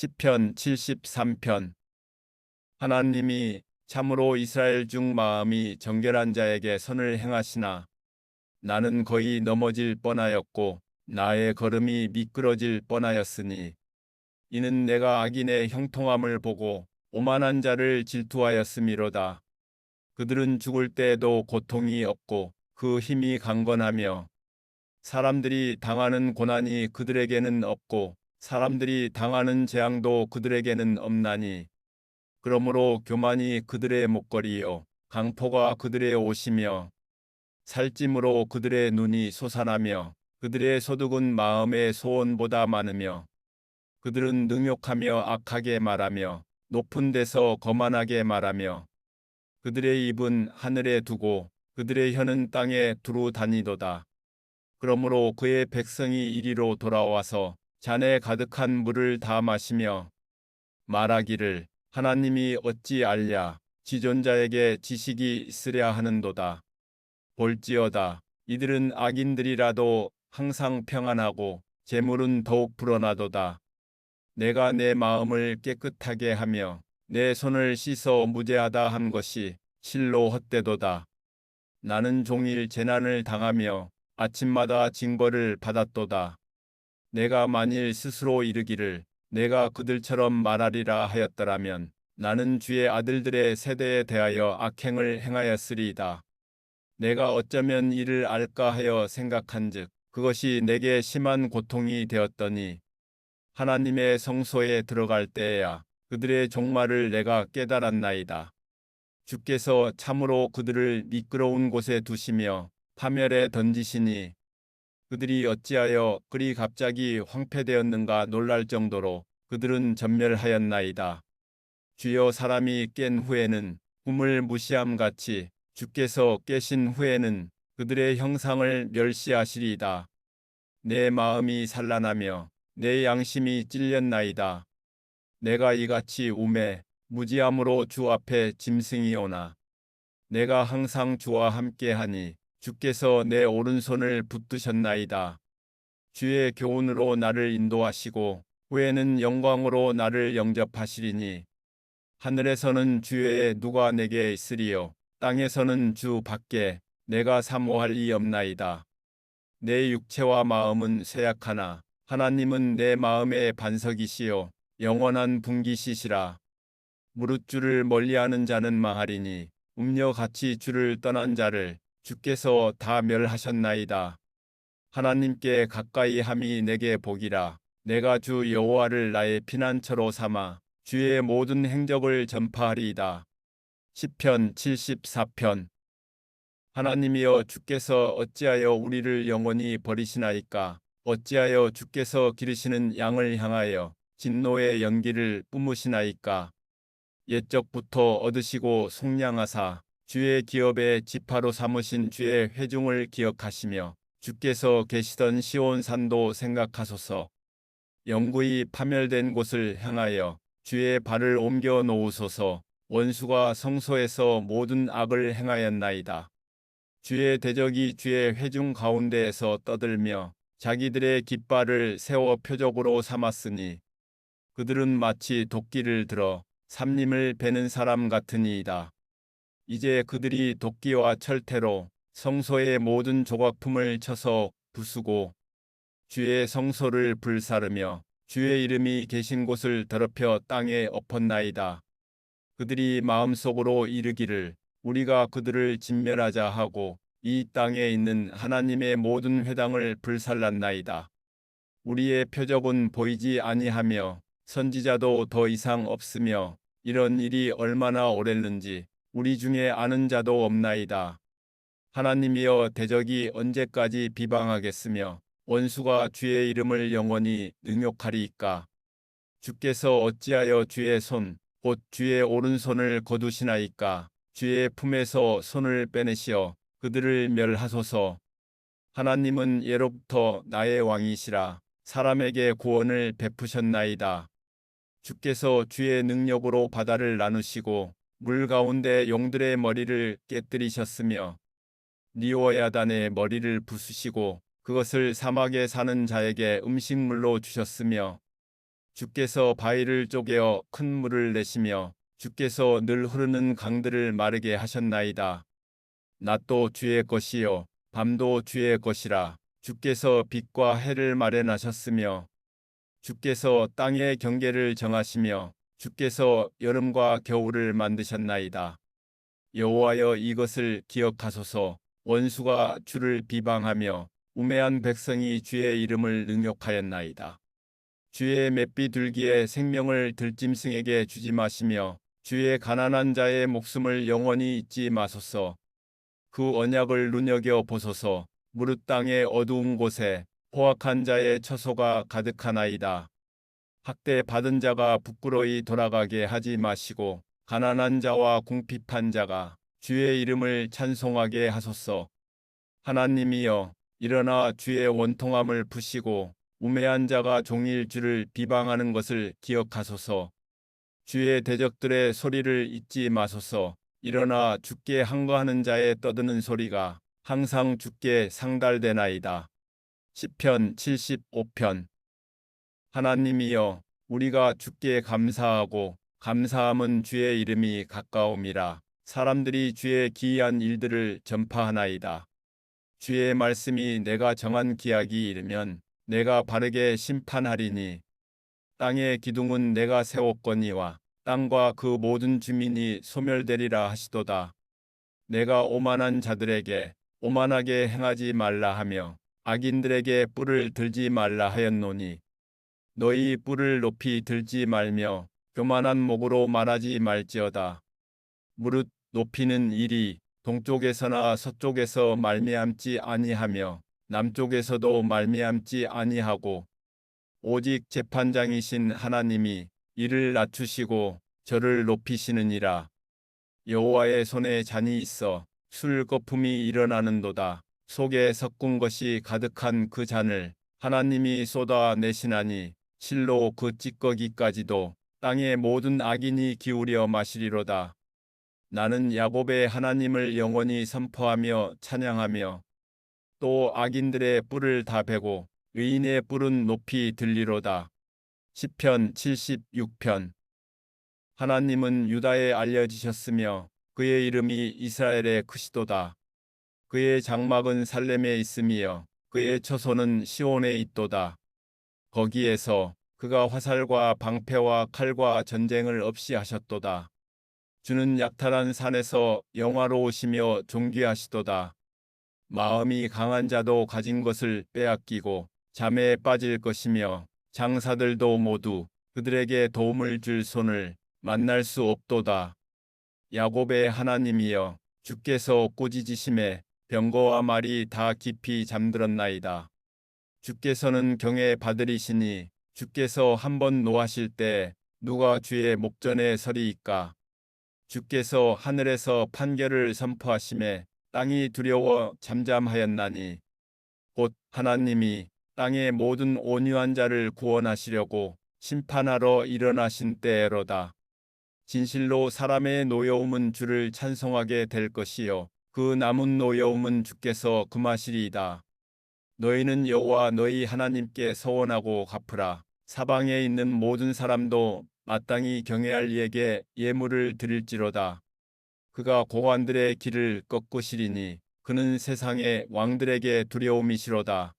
시편 73편 하나님이 참으로 이스라엘 중 마음이 정결한 자에게 선을 행하시나 나는 거의 넘어질 뻔하였고 나의 걸음이 미끄러질 뻔하였으니 이는 내가 악인의 형통함을 보고 오만한 자를 질투하였음이로다. 그들은 죽을 때에도 고통이 없고 그 힘이 강건하며 사람들이 당하는 고난이 그들에게는 없고 사람들이 당하는 재앙도 그들에게는 없나니 그러므로 교만이 그들의 목걸이요 강포가 그들의 옷이며 살찜으로 그들의 눈이 솟아나며 그들의 소득은 마음의 소원보다 많으며 그들은 능욕하며 악하게 말하며 높은 데서 거만하게 말하며 그들의 입은 하늘에 두고 그들의 혀는 땅에 두루 다니도다. 그러므로 그의 백성이 이리로 돌아와서 잔에 가득한 물을 다 마시며 말하기를 하나님이 어찌 알랴 지존자에게 지식이 있으랴 하는도다. 볼지어다 이들은 악인들이라도 항상 평안하고 재물은 더욱 불어나도다. 내가 내 마음을 깨끗하게 하며 내 손을 씻어 무죄하다 한 것이 실로 헛되도다. 나는 종일 재난을 당하며 아침마다 징벌을 받았도다. 내가 만일 스스로 이르기를 내가 그들처럼 말하리라 하였더라면 나는 주의 아들들의 세대에 대하여 악행을 행하였으리이다. 내가 어쩌면 이를 알까 하여 생각한즉 그것이 내게 심한 고통이 되었더니 하나님의 성소에 들어갈 때에야 그들의 종말을 내가 깨달았나이다. 주께서 참으로 그들을 미끄러운 곳에 두시며 파멸에 던지시니 그들이 어찌하여 그리 갑자기 황폐되었는가 놀랄 정도로 그들은 전멸하였나이다. 주여 사람이 깬 후에는 꿈을 무시함 같이 주께서 깨신 후에는 그들의 형상을 멸시하시리이다. 내 마음이 산란하며 내 양심이 찔렸나이다. 내가 이같이 우매 무지함으로 주 앞에 짐승이 오나 내가 항상 주와 함께하니 주께서 내 오른손을 붙드셨나이다. 주의 교훈으로 나를 인도하시고 후에는 영광으로 나를 영접하시리니 하늘에서는 주의 누가 내게 있으리요 땅에서는 주 밖에 내가 사모할 이 없나이다. 내 육체와 마음은 쇠약하나 하나님은 내 마음의 반석이시요 영원한 분기시시라. 무릇 주를 멀리하는 자는 망하리니 음녀같이 주를 떠난 자를 주께서 다 멸하셨나이다. 하나님께 가까이 함이 내게 복이라. 내가 주 여호와를 나의 피난처로 삼아 주의 모든 행적을 전파하리이다. 시편 74편 하나님이여 주께서 어찌하여 우리를 영원히 버리시나이까 어찌하여 주께서 기르시는 양을 향하여 진노의 연기를 뿜으시나이까 옛적부터 얻으시고 속량하사 주의 기업의 지파로 삼으신 주의 회중을 기억하시며 주께서 계시던 시온 산도 생각하소서 영구히 파멸된 곳을 향하여 주의 발을 옮겨 놓으소서 원수가 성소에서 모든 악을 행하였나이다. 주의 대적이 주의 회중 가운데에서 떠들며 자기들의 깃발을 세워 표적으로 삼았으니 그들은 마치 도끼를 들어 삼림을 베는 사람 같으니이다. 이제 그들이 도끼와 철퇴로 성소의 모든 조각품을 쳐서 부수고 주의 성소를 불사르며 주의 이름이 계신 곳을 더럽혀 땅에 엎었나이다. 그들이 마음속으로 이르기를 우리가 그들을 진멸하자 하고 이 땅에 있는 하나님의 모든 회당을 불살랐나이다. 우리의 표적은 보이지 아니하며 선지자도 더 이상 없으며 이런 일이 얼마나 오랬는지 우리 중에 아는 자도 없나이다. 하나님이여 대적이 언제까지 비방하겠으며 원수가 주의 이름을 영원히 능욕하리이까. 주께서 어찌하여 주의 손, 곧 주의 오른손을 거두시나이까. 주의 품에서 손을 빼내시어 그들을 멸하소서. 하나님은 예로부터 나의 왕이시라. 사람에게 구원을 베푸셨나이다. 주께서 주의 능력으로 바다를 나누시고 물 가운데 용들의 머리를 깨뜨리셨으며 니오야단의 머리를 부수시고 그것을 사막에 사는 자에게 음식물로 주셨으며 주께서 바위를 쪼개어 큰 물을 내시며 주께서 늘 흐르는 강들을 마르게 하셨나이다. 낮도 주의 것이요 밤도 주의 것이라 주께서 빛과 해를 마련하셨으며 주께서 땅의 경계를 정하시며 주께서 여름과 겨울을 만드셨나이다. 여호와여 이것을 기억하소서 원수가 주를 비방하며 우매한 백성이 주의 이름을 능욕하였나이다. 주의 맷비둘기에 생명을 들짐승에게 주지 마시며 주의 가난한 자의 목숨을 영원히 잊지 마소서. 그 언약을 눈여겨 보소서. 무릇 땅의 어두운 곳에 포악한 자의 처소가 가득하나이다. 학대 받은 자가 부끄러이 돌아가게 하지 마시고 가난한 자와 궁핍한 자가 주의 이름을 찬송하게 하소서. 하나님이여 일어나 주의 원통함을 푸시고 우매한 자가 종일 주를 비방하는 것을 기억하소서. 주의 대적들의 소리를 잊지 마소서. 일어나 주께 항거하는 자의 떠드는 소리가 항상 주께 상달되나이다. 시편 75편 하나님이여 우리가 주께 감사하고 감사함은 주의 이름이 가까움이라 사람들이 주의 기이한 일들을 전파하나이다. 주의 말씀이 내가 정한 기약이 이르면 내가 바르게 심판하리니 땅의 기둥은 내가 세웠거니와 땅과 그 모든 주민이 소멸되리라 하시도다. 내가 오만한 자들에게 오만하게 행하지 말라 하며 악인들에게 뿔을 들지 말라 하였노니 너희 뿔을 높이 들지 말며 교만한 목으로 말하지 말지어다. 무릇 높이는 일이 동쪽에서나 서쪽에서 말미암지 아니하며 남쪽에서도 말미암지 아니하고 오직 재판장이신 하나님이 이를 낮추시고 저를 높이시느니라. 여호와의 손에 잔이 있어 술 거품이 일어나는도다. 속에 섞은 것이 가득한 그 잔을 하나님이 쏟아 내시나니 실로 그 찌꺼기까지도 땅의 모든 악인이 기울여 마시리로다. 나는 야곱의 하나님을 영원히 선포하며 찬양하며 또 악인들의 뿔을 다 베고 의인의 뿔은 높이 들리로다. 시편 76편 하나님은 유다에 알려지셨으며 그의 이름이 이스라엘에 크시도다. 그의 장막은 살렘에 있으며 그의 처소는 시온에 있도다. 거기에서 그가 화살과 방패와 칼과 전쟁을 없이 하셨도다. 주는 약탈한 산에서 영화로우시며 존귀하시도다. 마음이 강한 자도 가진 것을 빼앗기고 잠에 빠질 것이며 장사들도 모두 그들에게 도움을 줄 손을 만날 수 없도다. 야곱의 하나님이여 주께서 꾸짖으심에 병거와 말이 다 깊이 잠들었나이다. 주께서는 경에 받으리시니 주께서 한번 노하실 때 누가 주의 목전에 서리이까. 주께서 하늘에서 판결을 선포하심에 땅이 두려워 잠잠하였나니 곧 하나님이 땅의 모든 온유한 자를 구원하시려고 심판하러 일어나신 때로다. 진실로 사람의 노여움은 주를 찬송하게 될 것이요 그 남은 노여움은 주께서 금하시리이다. 너희는 여호와 너희 하나님께 서원하고 갚으라. 사방에 있는 모든 사람도 마땅히 경외할 이에게 예물을 드릴지로다. 그가 고관들의 길을 꺾으시리니 그는 세상의 왕들에게 두려움이시로다.